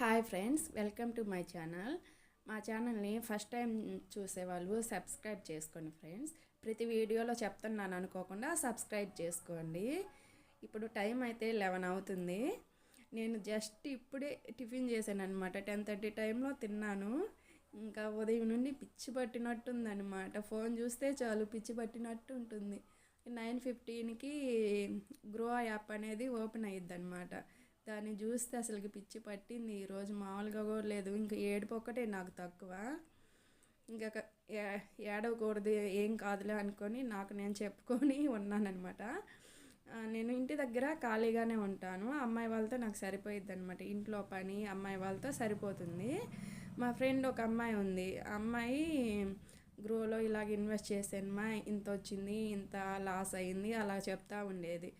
Hi friends welcome to my channel. మా ఛానల్ని first time చూసేవాళ్ళు సబ్స్క్రైబ్ చేసుకోండి ఫ్రెండ్స్. ప్రతి వీడియోలో చెప్తున్నాను అనుకోకుండా సబ్స్క్రైబ్ చేసుకోండి. ఇప్పుడు టైం అయితే లెవెన్ అవుతుంది. నేను జస్ట్ ఇప్పుడే టిఫిన్ చేశాను అనమాట టెన్ థర్టీ టైంలో తిన్నాను. ఇంకా ఉదయం నుండి పిచ్చి పట్టినట్టుందనమాట ఫోన్ చూస్తే చాలు పిచ్చి పట్టినట్టు ఉంటుంది నైన్ ఫిఫ్టీన్కి గ్రో యాప్ అనేది ఓపెన్ అయ్యిద్ది అనమాట దాన్ని చూస్తే అసలుకి పిచ్చి పట్టింది. ఈరోజు మామూలుగా కూడా లేదు. ఇంకా ఏడుపు ఒక్కటే నాకు తక్కువ. ఇంకా క- ఏడవకూడదు ఏం కాదులే అనుకొని నాకు నేను చెప్పుకొని ఉన్నానమాట నేను ఇంటి దగ్గర ఖాళీగానే ఉంటాను. అమ్మాయి వాళ్ళతో నాకు సరిపోయిద్ది అనమాట ఇంట్లో పని అమ్మాయి వాళ్ళతో సరిపోతుంది. మా ఫ్రెండ్ ఒక అమ్మాయి ఉంది. ఆ అమ్మాయి గ్రోలో ఇలాగ ఇన్వెస్ట్ చేసానమ్మా ఇంత వచ్చింది ఇంత లాస్ అయింది అలా చెప్తా ఉండేది.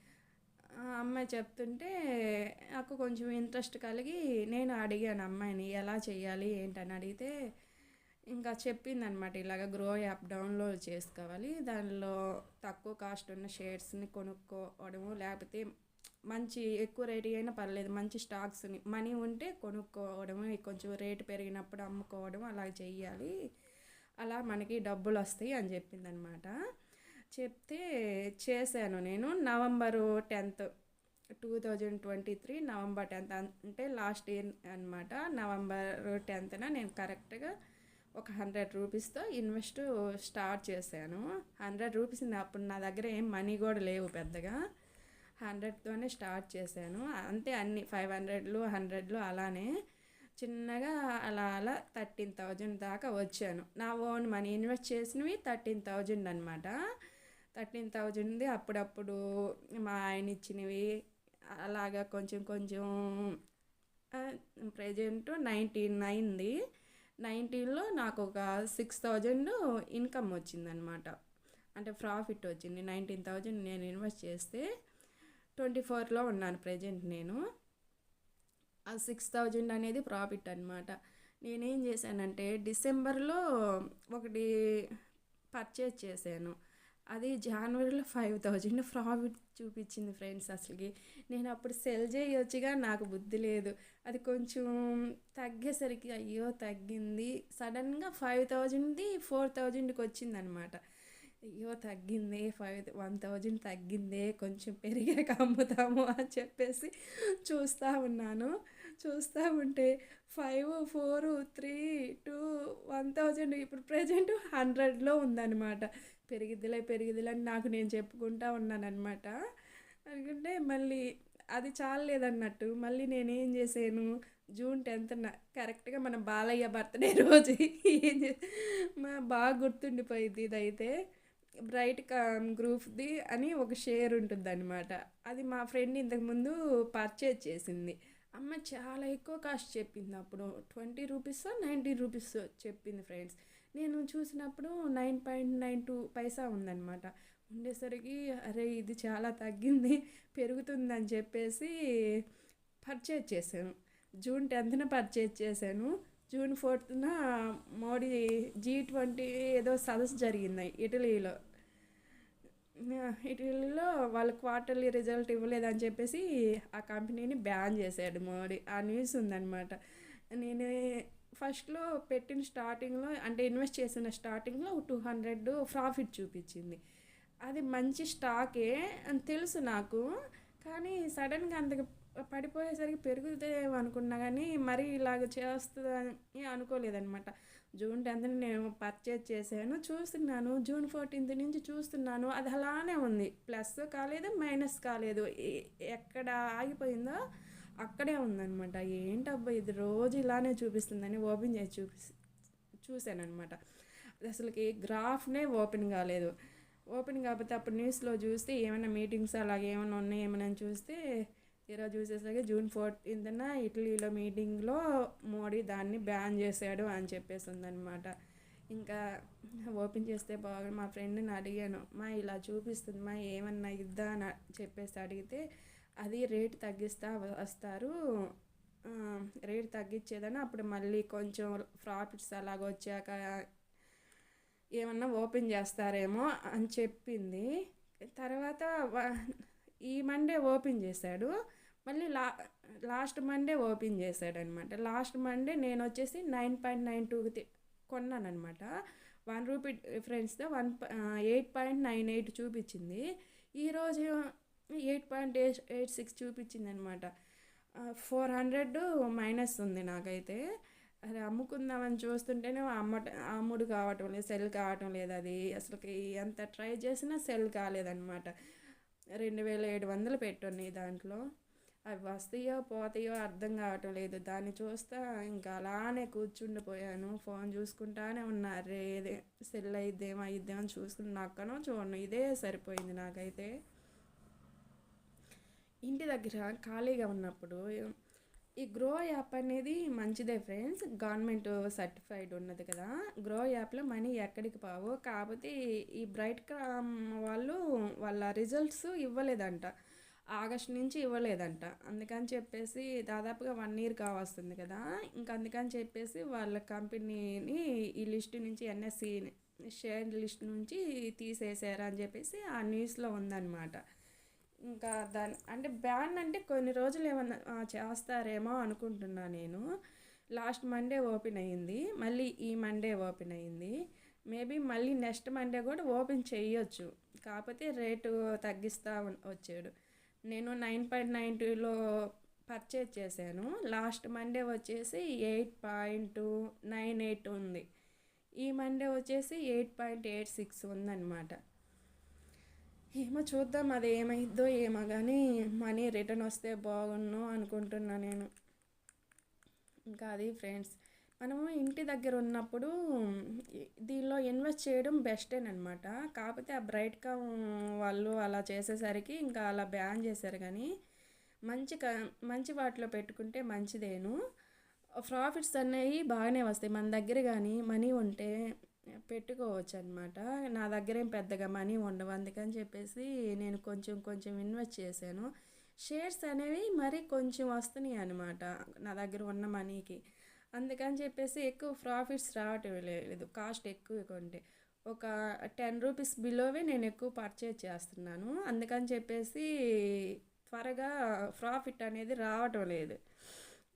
ఆ అమ్మాయి చెప్తుంటే నాకు కొంచెం ఇంట్రెస్ట్ కలిగి నేను అడిగాను అమ్మాయిని ఎలా చేయాలి ఏంటని అడిగితే ఇంకా చెప్పిందనమాట ఇలాగ గ్రో యాప్ డౌన్లోడ్ చేసుకోవాలి. దానిలో తక్కువ కాస్ట్ ఉన్న షేర్స్ని కొనుక్కోవడము లేకపోతే మంచి ఎక్కువ రేట్ అయినా పర్లేదు. మంచి స్టాక్స్ని మనీ ఉంటే కొనుక్కోవడము కొంచెం రేటు పెరిగినప్పుడు అమ్ముకోవడం అలా చేయాలి అలా మనకి డబ్బులు వస్తాయి అని చెప్పిందనమాట చెప్తే చేశాను నేను. November tenth two thousand twenty three November tenth అంటే లాస్ట్ ఇయర్ అనమాట నవంబర్ టెన్త్న నేను కరెక్ట్గా ఒక హండ్రెడ్ రూపీస్తో ఇన్వెస్ట్ స్టార్ట్ చేశాను. హండ్రెడ్ రూపీస్ అప్పుడు నా దగ్గర ఏం మనీ కూడా లేవు పెద్దగా. హండ్రెడ్తోనే స్టార్ట్ చేశాను. అంతే అన్ని ఫైవ్ హండ్రెడ్లు హండ్రెడ్లు అలానే చిన్నగా అలా అలా థర్టీన్ థౌజండ్ దాకా వచ్చాను. నా ఓన్ మనీ ఇన్వెస్ట్ చేసినవి థర్టీన్ థౌజండ్ అనమాట థర్టీన్ థౌజండ్ది అప్పుడప్పుడు మా ఆయన ఇచ్చినవి అలాగా కొంచెం కొంచెం ప్రజెంట్ నైంటీ నైన్ది నైన్టీన్లో నాకు ఒక సిక్స్ థౌజండ్ ఇన్కమ్ వచ్చిందనమాట అంటే ప్రాఫిట్ వచ్చింది. నైన్టీన్ థౌజండ్ నేను ఇన్వెస్ట్ చేస్తే ట్వంటీ ఫోర్లో ఉన్నాను ప్రజెంట్ నేను. ఆ సిక్స్ థౌజండ్ అనేది ప్రాఫిట్ అనమాట నేనేం చేశానంటే డిసెంబర్లో ఒకటి పర్చేజ్ చేశాను. అది జనవరిలో ఫైవ్ థౌజండ్ ప్రాఫిట్ చూపించింది ఫ్రెండ్స్ అసలుకి. నేను అప్పుడు సెల్ చేయొచ్చుగా నాకు బుద్ధి లేదు. అది కొంచెం తగ్గేసరికి అయ్యో తగ్గింది. సడన్గా ఫైవ్ థౌజండ్ది ఫోర్ థౌజండ్కి వచ్చిందనమాట అయ్యో తగ్గింది ఫైవ్ వన్ థౌజండ్ తగ్గిందే కొంచెం పెరిగాక అమ్ముతాము అని చెప్పేసి చూస్తూ ఉన్నాను. చూస్తూ ఉంటే five four three two one thousand ఇప్పుడు ప్రజెంట్ హండ్రెడ్లో ఉందన్నమాట. పెరిగిద్దిలే పెరిగిద్దిలే అని నాకు నేను చెప్పుకుంటా ఉన్నానన్నమాట. అనుకుంటే మళ్ళీ అది చాలేదన్నట్టు మళ్ళీ నేనేం చేశాను? జూన్ టెన్త్ కరెక్ట్గా మన బాలయ్య బర్త్డే రోజు ఏం చే మా బాగా గుర్తుండిపోయింది ఇదైతే. బ్రైట్ గ్రూప్ది అని ఒక షేర్ ఉంటుంది అనమాట అది మా ఫ్రెండ్ ఇంతకుముందు పర్చేజ్ చేసింది. అమ్మ చాలా ఎక్కువ కాస్ట్ చెప్పింది అప్పుడు. ట్వంటీ రూపీస్ నైంటీ రూపీస్ చెప్పింది ఫ్రెండ్స్. నేను చూసినప్పుడు nine point nine two paisa ఉందన్నమాట. ఉండేసరికి అరే ఇది చాలా తగ్గింది పెరుగుతుందని చెప్పేసి పర్చేజ్ చేశాను. జూన్ టెన్త్న పర్చేజ్ చేశాను. జూన్ ఫోర్త్న మోడీ జీ ట్వంటీ ఏదో సదస్సు జరిగింది ఇటలీలో. ఇటలీలో వాళ్ళు క్వార్టర్లీ రిజల్ట్ ఇవ్వలేదని చెప్పేసి ఆ కంపెనీని బ్యాన్ చేశాడు మోడీ. ఆ న్యూస్ ఉందన్నమాట. నేను ఫస్ట్లో పెట్టిన స్టార్టింగ్లో అంటే ఇన్వెస్ట్ చేసిన స్టార్టింగ్లో టూ హండ్రెడ్ ప్రాఫిట్ చూపించింది. అది మంచి స్టాకే అని తెలుసు నాకు. కానీ సడన్గా అంతగా పడిపోయేసరికి పెరుగుతుందేమో అనుకున్నా కానీ మరీ ఇలాగ చేస్తుందని అనుకోలేదన్నమాట జూన్ టెన్త్ని నేను పర్చేజ్ చేశాను చూస్తున్నాను. జూన్ ఫోర్టీన్త్ నుంచి చూస్తున్నాను. అది అలానే ఉంది. ప్లస్ కాలేదు మైనస్ కాలేదు. ఎక్కడ ఆగిపోయిందో అక్కడే ఉందనమాట ఏంటబ్బా ఇది? రోజు ఇలానే చూపిస్తుందని ఓపెన్ చేసి చూపి చూశానమాట అనమాట అసలుకి గ్రాఫ్నే ఓపెన్ కాలేదు. ఓపెన్ కాకపోతే అప్పుడు న్యూస్లో చూస్తే ఏమైనా మీటింగ్స్ అలాగే ఏమైనా ఉన్నాయి ఏమైనా చూస్తే ఈరోజు చూసేసరికి జూన్ ఫోర్టీన్త్న ఇటలీలో మీటింగ్లో మోడీ దాన్ని బ్యాన్ చేశాడు అని చెప్పేసి ఉందనమాట ఇంకా ఓపెన్ చేస్తే బాగా మా ఫ్రెండ్ని అడిగాను మా ఇలా చూపిస్తుంది మా ఏమన్నా ఇద్దా? అని చెప్పేసి అడిగితే అది రేట్ తగ్గిస్తా వస్తారు. రేట్ తగ్గించేదని అప్పుడు మళ్ళీ కొంచెం ప్రాఫిట్స్ అలాగ వచ్చాక ఏమన్నా ఓపెన్ చేస్తారేమో అని చెప్పింది. తర్వాత ఈ మండే ఓపెన్ చేశాడు. మళ్ళీ లా లాస్ట్ మండే ఓపెన్ చేశాడనమాట. లాస్ట్ మండే నేను వచ్చేసి నైన్ పాయింట్ నైన్ టూకి కొన్నానమాట one rupee డిఫరెన్స్తో one eight point nine eight చూపించింది. ఈరోజు eight point eight eight six చూపించింది అనమాట ఫోర్ హండ్రెడ్ మైనస్ ఉంది నాకైతే. అది అమ్ముకుందామని చూస్తుంటేనే అమ్మట అమ్ముడు కావటం లేదు సెల్ కావటం లేదు అది. అసలుకి ఎంత ట్రై చేసినా సెల్ కాలేదన్నమాట. రెండు వేల ఏడు వందలు పెట్టున్నాయి దాంట్లో. అవి వస్తాయో పోతాయో అర్థం కావటం లేదు. దాన్ని చూస్తా ఇంకా అలానే కూర్చుండిపోయాను. ఫోన్ చూసుకుంటానే ఉన్నా. రే ఇదే సెల్ అయిద్దేమో అయిద్దేమో అని చూసుకుని నక్కనో చూడను. ఇదే సరిపోయింది నాకైతే. ఇంటి దగ్గర ఖాళీగా ఉన్నప్పుడు ఈ గ్రో యాప్ అనేది మంచిదే ఫ్రెండ్స్. గవర్నమెంట్ సర్టిఫైడ్ ఉన్నది కదా. గ్రో యాప్లో మనీ ఎక్కడికి పావు. కాకపోతే ఈ బ్రైట్ క్రామ్ వాళ్ళు వాళ్ళ రిజల్ట్స్ ఇవ్వలేదంట. ఆగస్ట్ నుంచి ఇవ్వలేదంట. అందుకని చెప్పేసి దాదాపుగా వన్ ఇయర్ కావస్తుంది కదా. ఇంకా అందుకని చెప్పేసి వాళ్ళ కంపెనీని ఈ లిస్ట్ నుంచి ఎన్ఎస్సి షేర్ లిస్ట్ నుంచి తీసేసారు అని చెప్పేసి ఆ న్యూస్లో ఉందన్నమాట. ఇంకా దాని అంటే బ్యాన్ అంటే కొన్ని రోజులు ఏమన్నా చేస్తారేమో అనుకుంటున్నా నేను. లాస్ట్ మండే ఓపెన్ అయ్యింది మళ్ళీ ఈ మండే ఓపెన్ అయ్యింది మేబీ మళ్ళీ నెక్స్ట్ మండే కూడా ఓపెన్ చేయొచ్చు. కాకపోతే రేటు తగ్గిస్తా వచ్చాడు. నేను నైన్ పాయింట్ నైన్ టూలో పర్చేజ్ చేశాను. లాస్ట్ మండే వచ్చేసి ఎయిట్ పాయింట్ నైన్ ఎయిట్ ఉంది. ఈ మండే వచ్చేసి ఎయిట్ పాయింట్ ఎయిట్ సిక్స్ ఉందన్నమాట. ఏమో చూద్దాం అది ఏమైద్దో ఏమో కానీ మనీ రిటర్న్ వస్తే బాగున్ను అనుకుంటున్నా నేను. ఇంకా అది ఫ్రెండ్స్ మనము ఇంటి దగ్గర ఉన్నప్పుడు దీనిలో ఇన్వెస్ట్ చేయడం బెస్టేనమాట కాకపోతే ఆ బ్రైట్ కమ్ వాళ్ళు అలా చేసేసరికి ఇంకా అలా బ్యాన్ చేశారు కానీ మంచి క మంచి వాటిలో పెట్టుకుంటే మంచిదేను. ప్రాఫిట్స్ అనేవి బాగానే వస్తాయి. మన దగ్గర కానీ మనీ ఉంటే పెట్టుకోవచ్చు అనమాట నా దగ్గర ఏం పెద్దగా మనీ ఉండవు. అందుకని చెప్పేసి నేను కొంచెం కొంచెం ఇన్వెస్ట్ చేశాను. షేర్స్ అనేవి మరీ కొంచెం వస్తున్నాయి అనమాట నా దగ్గర ఉన్న మనీకి. అందుకని చెప్పేసి ఎక్కువ ప్రాఫిట్స్ రావటం లేదు. కాస్ట్ ఎక్కువ కొంటే. ఒక టెన్ రూపీస్ బిలోవే నేను ఎక్కువ పర్చేజ్ చేస్తున్నాను. అందుకని చెప్పేసి త్వరగా ప్రాఫిట్ అనేది రావటం లేదు.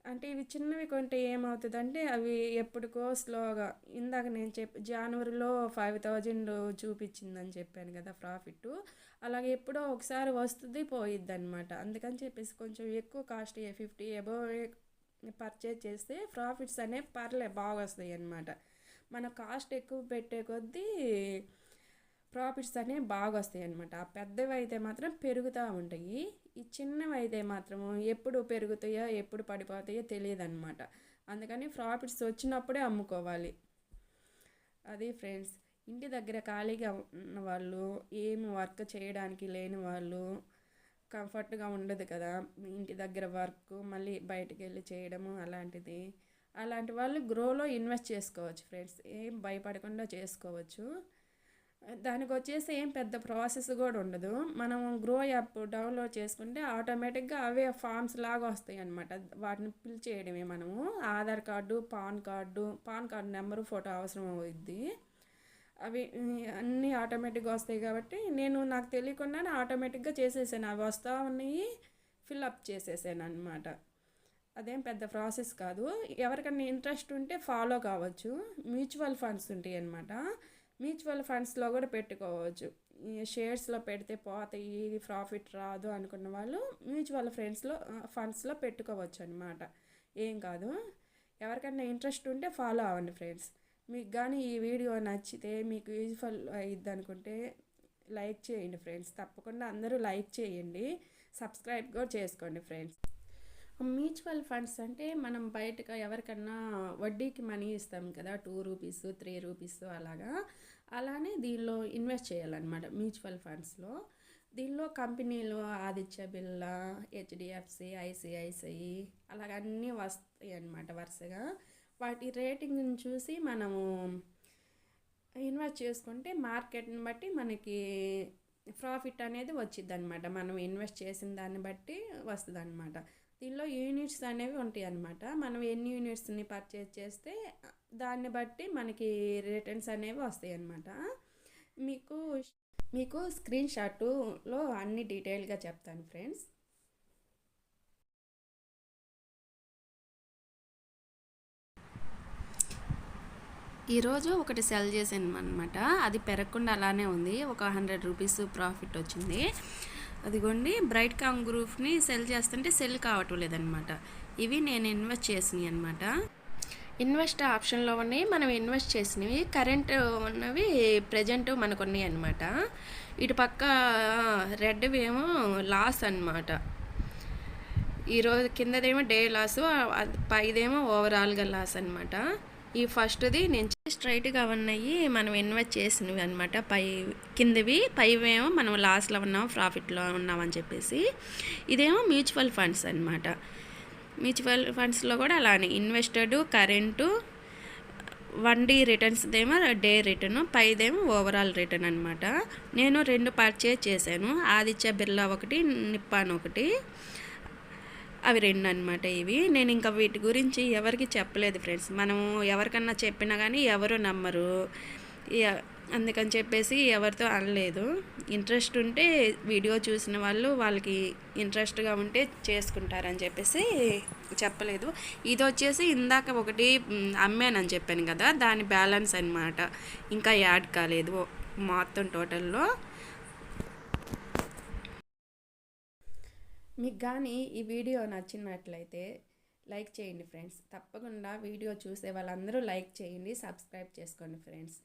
అంటే ఇవి చిన్నవి కొంటే ఏమవుతుందంటే అవి ఎప్పటికో స్లోగా ఇందాక నేను చెప్ జనవరిలో ఫైవ్ థౌజండ్ చూపించిందని చెప్పాను కదా ప్రాఫిట్ అలాగే ఎప్పుడో ఒకసారి వస్తుంది పోయిద్ది అనమాట అందుకని చెప్పేసి కొంచెం ఎక్కువ కాస్ట్ ఫిఫ్టీ అబోవ్ పర్చేజ్ చేస్తే ప్రాఫిట్స్ అనేవి పర్లే బాగా వస్తాయి అనమాట మన కాస్ట్ ఎక్కువ పెట్టే కొద్దీ ప్రాఫిట్స్ అనేవి బాగా వస్తాయి అనమాట ఆ పెద్దవి అయితే మాత్రం పెరుగుతూ ఉంటాయి. ఈ చిన్నవి అయితే మాత్రము ఎప్పుడు పెరుగుతాయో ఎప్పుడు పడిపోతాయో తెలియదు అనమాట అందుకని ప్రాఫిట్స్ వచ్చినప్పుడే అమ్ముకోవాలి. అది ఫ్రెండ్స్ ఇంటి దగ్గర ఖాళీగా ఉన్న వాళ్ళు ఏం వర్క్ చేయడానికి లేని వాళ్ళు కంఫర్ట్గా ఉండదు కదా. ఇంటి దగ్గర వర్క్ మళ్ళీ బయటకు వెళ్ళి చేయడము అలాంటిది. అలాంటి వాళ్ళు గ్రోలో ఇన్వెస్ట్ చేసుకోవచ్చు ఫ్రెండ్స్. ఏం భయపడకుండా చేసుకోవచ్చు. దానికి వచ్చేసి ఏం పెద్ద ప్రాసెస్ కూడా ఉండదు. మనం గ్రో యాప్ డౌన్లోడ్ చేసుకుంటే ఆటోమేటిక్గా అవే ఫామ్స్ లాగా వస్తాయి అనమాట వాటిని ఫిల్ చేయడమే మనము. Aadhaar card PAN card PAN card number photo అవసరం అవుద్ది. అవి అన్నీ ఆటోమేటిక్గా వస్తాయి కాబట్టి నేను నాకు తెలియకుండానే ఆటోమేటిక్గా చేసేసాను. అవి వస్తూ ఉన్నాయి ఫిల్అప్ చేసేసాను అనమాట అదేం పెద్ద ప్రాసెస్ కాదు. ఎవరికైనా ఇంట్రెస్ట్ ఉంటే ఫాలో కావచ్చు. మ్యూచువల్ ఫండ్స్ ఉంటాయి అనమాట మ్యూచువల్ ఫండ్స్లో కూడా పెట్టుకోవచ్చు. షేర్స్లో పెడితే పోతాయి ప్రాఫిట్ రాదు అనుకున్న వాళ్ళు మ్యూచువల్ ఫ్రెండ్స్లో ఫండ్స్లో పెట్టుకోవచ్చు అనమాట ఏం కాదు. ఎవరికైనా ఇంట్రెస్ట్ ఉంటే ఫాలో అవ్వండి ఫ్రెండ్స్. మీకు కానీ ఈ వీడియో నచ్చితే మీకు యూజ్ఫుల్ అయ్యిద్ది అనుకుంటే లైక్ చేయండి ఫ్రెండ్స్. తప్పకుండా అందరూ లైక్ చేయండి. సబ్స్క్రైబ్ కూడా చేసుకోండి ఫ్రెండ్స్. మ్యూచువల్ ఫండ్స్ అంటే మనం బయటకు ఎవరికన్నా వడ్డీకి మనీ ఇస్తాం కదా టూ రూపీస్ త్రీ రూపీస్ అలాగా. అలానే దీనిలో ఇన్వెస్ట్ చేయాలన్నమాట మ్యూచువల్ ఫండ్స్లో. దీనిలో కంపెనీలు ఆదిత్య బిర్లా హెచ్డిఎఫ్సి ఐసిఐసిఐ అలాగన్నీ వస్తాయి అన్నమాట వరుసగా. వాటి రేటింగ్ని చూసి మనము ఇన్వెస్ట్ చేసుకుంటే మార్కెట్ని బట్టి మనకి ప్రాఫిట్ అనేది వచ్చింది అనమాట మనం ఇన్వెస్ట్ చేసిన దాన్ని బట్టి వస్తుంది అనమాట దీనిలో యూనిట్స్ అనేవి ఉంటాయి అన్నమాట మనం ఎన్ని యూనిట్స్ని పర్చేజ్ చేస్తే దాన్ని బట్టి మనకి రిటర్న్స్ అనేవి వస్తాయి అన్నమాట మీకు మీకు స్క్రీన్ షాట్లో అన్ని డీటెయిల్గా చెప్తాను ఫ్రెండ్స్ ఈరోజు ఒకటి సెల్ చేసాను అనమాట అది పెరగకుండా అలానే ఉంది. ఒక హండ్రెడ్ రూపీస్ ప్రాఫిట్ వచ్చింది. అదిగోండి బ్రైట్ కామ్ గ్రూప్ని సెల్ చేస్తుంటే సెల్ కావటం లేదనమాట ఇవి నేను ఇన్వెస్ట్ చేసినవి అనమాట ఇన్వెస్ట్ ఆప్షన్లో ఉన్నాయి మనం ఇన్వెస్ట్ చేసినవి కరెంట్ ఉన్నవి ప్రజెంట్ మనకు ఉన్నాయి అనమాట ఇటు పక్క రెడ్వి ఏమో లాస్ అనమాట ఈరోజు కిందదేమో డే లాస్ పైదేమో ఓవరాల్గా లాస్ అనమాట ఈ ఫస్ట్ది నేను స్ట్రైట్గా ఉన్నాయి మనం ఇన్వెస్ట్ చేసినవి అనమాట పై కిందవి పైవేమో మనం లాస్లో ఉన్నాం ప్రాఫిట్లో ఉన్నామని చెప్పేసి. ఇదేమో మ్యూచువల్ ఫండ్స్ అనమాట మ్యూచువల్ ఫండ్స్లో కూడా అలానే ఇన్వెస్టెడ్ కరెంటు వన్ డీ రిటర్న్స్దేమో డే రిటర్న్ పైదేమో ఓవరాల్ రిటర్న్ అనమాట నేను రెండు పర్చేజ్ చేశాను. ఆదిత్య బిర్లా ఒకటి నిప్పాన్ ఒకటి. అవి రెండు అనమాట ఇవి. నేను ఇంకా వీటి గురించి ఎవరికి చెప్పలేదు ఫ్రెండ్స్. మనము ఎవరికన్నా చెప్పినా కానీ ఎవరు నమ్మరు. అందుకని చెప్పేసి ఎవరితో అనలేదు. ఇంట్రెస్ట్ ఉంటే వీడియో చూసిన వాళ్ళు వాళ్ళకి ఇంట్రెస్ట్గా ఉంటే చేసుకుంటారని చెప్పేసి చెప్పలేదు. ఇది వచ్చేసి ఇందాక ఒకటి అమ్మానని చెప్పాను కదా దాని బ్యాలెన్స్ అనమాట ఇంకా యాడ్ కాలేదు మొత్తం టోటల్లో. మీకు కానీ ఈ వీడియో నచ్చినట్లయితే లైక్ చేయండి ఫ్రెండ్స్. తప్పకుండా వీడియో చూసే వాళ్ళందరూ లైక్ చేయండి సబ్స్క్రైబ్ చేసుకోండి ఫ్రెండ్స్.